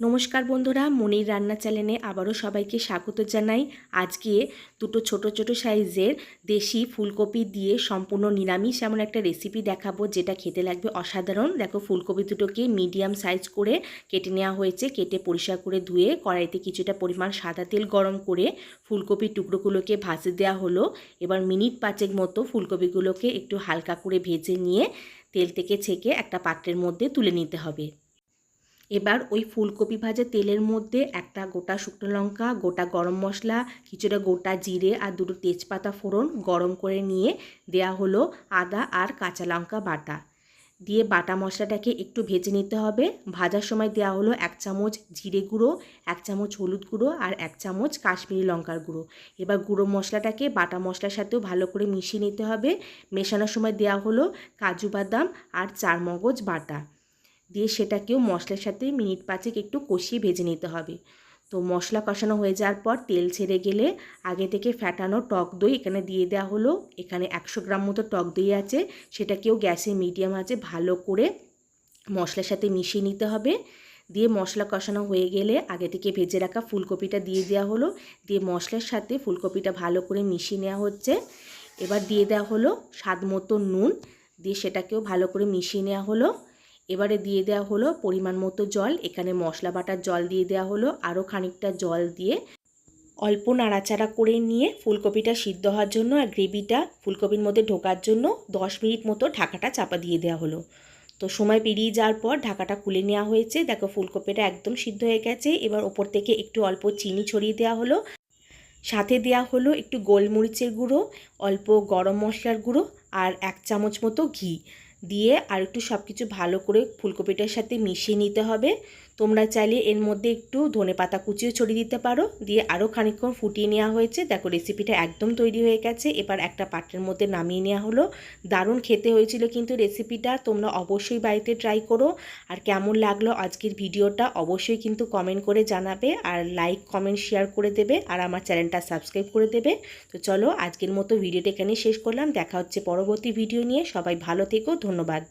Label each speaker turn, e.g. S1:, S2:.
S1: নমস্কার বন্ধুরা, মনির রান্না চ্যানেলে আবারও সবাইকে স্বাগত জানাই। আজকে দুটো ছোট ছোট সাইজের দেশি ফুলকপি দিয়ে সম্পূর্ণ নিরামিষ এমন একটা রেসিপি দেখাবো, যেটা খেতে লাগবে অসাধারণ। দেখো, ফুলকপি দুটোকে মিডিয়াম সাইজ করে কেটে নেওয়া হয়েছে। কেটে পরিষ্কার করে ধুয়ে কড়াইতে কিছুটা পরিমাণ সাদা তেল গরম করে ফুলকপির টুকরোগুলোকে ভাজে দেওয়া হলো। এবার মিনিট পাঁচেক মতো ফুলকপিগুলোকে একটু হালকা করে ভেজে নিয়ে তেল থেকে ছেঁকে একটা পাত্রের মধ্যে তুলে নিতে হবে। এবার ওই ফুলকপি ভাজা তেলের মধ্যে একটা গোটা শুকনো লঙ্কা, গোটা গরম মশলা, কিছুটা গোটা জিরে আর দুটো তেজপাতা ফোড়ন গরম করে নিয়ে দেয়া হলো আদা আর কাঁচা লঙ্কা বাটা। দিয়ে বাটা মশলাটাকে একটু ভেজে নিতে হবে। ভাজার সময় দেওয়া হলো এক চামচ জিরে গুঁড়ো, এক চামচ হলুদ গুঁড়ো আর এক চামচ কাশ্মীরি লঙ্কার গুঁড়ো। এবার গুঁড়ো মশলাটাকে বাটা মশলার সাথেও ভালো করে মিশিয়ে নিতে হবে। মেশানোর সময় দেওয়া হলো কাজু বাদাম আর চার মগজ বাটা। দিয়ে সেটাকেও মশলার সাথে মিনিট পাঁচেক একটু কষিয়ে ভেজে নিতে হবে। তো মশলা কষানো হয়ে যাওয়ার পর তেল ছেড়ে গেলে আগে থেকে ফ্যাটানো টক দই এখানে দিয়ে দেওয়া হলো। এখানে একশো গ্রাম মতো টক দই আছে। সেটাকেও গ্যাসে মিডিয়াম আছে ভালো করে মশলার সাথে মিশিয়ে নিতে হবে। দিয়ে মশলা কষানো হয়ে গেলে আগে থেকে ভেজে রাখা ফুলকপিটা দিয়ে দেওয়া হলো। দিয়ে মশলার সাথে ফুলকপিটা ভালো করে মিশিয়ে নেওয়া হচ্ছে। এবার দিয়ে দেওয়া হলো স্বাদ মতো নুন। দিয়ে সেটাকেও ভালো করে মিশিয়ে নেওয়া হলো। এবারে দিয়ে দেওয়া হলো পরিমাণ মতো জল, এখানে মশলা বাটার জল দিয়ে দেওয়া হলো আরও খানিকটা জল দিয়ে অল্প নাড়াচাড়া করে নিয়ে ফুলকপিটা সিদ্ধ হওয়ার জন্য আর গ্রেভিটা ফুলকপির মধ্যে ঢোকার জন্য দশ মিনিট মতো ঢাকাটা চাপা দিয়ে দেওয়া হলো। তো সময় পেরিয়ে যাওয়ার পর ঢাকাটা খুলে নেওয়া হয়েছে। দেখো ফুলকপিটা একদম সিদ্ধ হয়ে গেছে। এবার ওপর থেকে একটু অল্প চিনি ছড়িয়ে দেওয়া হলো। সাথে দেওয়া হলো একটু গোলমরিচের গুঁড়ো, অল্প গরম মশলার গুঁড়ো আর এক চামচ মতো ঘি। দিয়ে আর একটু সব কিছু ভালো করে ফুলকপিটার সাথে মিশিয়ে নিতে হবে। তোমরা চাইলে এর মধ্যে একটু ধনে পাতা কুচিও ছড়িয়ে দিতে পারো। দিয়ে আরও খানিকক্ষণ ফুটিয়ে নেওয়া হয়েছে। দেখো রেসিপিটা একদম তৈরি হয়ে গেছে। এবার একটা পাত্রের মধ্যে নামিয়ে নেওয়া হলো। দারুণ খেতে হয়েছিল কিন্তু রেসিপিটা তোমরা অবশ্যই বাড়িতে ট্রাই করো। আর কেমন লাগল আজকের ভিডিওটা অবশ্যই কিন্তু কমেন্ট করে জানাবে। আর লাইক কমেন্ট শেয়ার করে দেবে। আর আমার চ্যানেলটা সাবস্ক্রাইব করে দেবে। তো চলো আজকের মতো ভিডিওটা এখানে শেষ করলাম। দেখা হচ্ছে পরবর্তী ভিডিও নিয়ে। সবাই ভালো থেকো। ধন্যবাদ।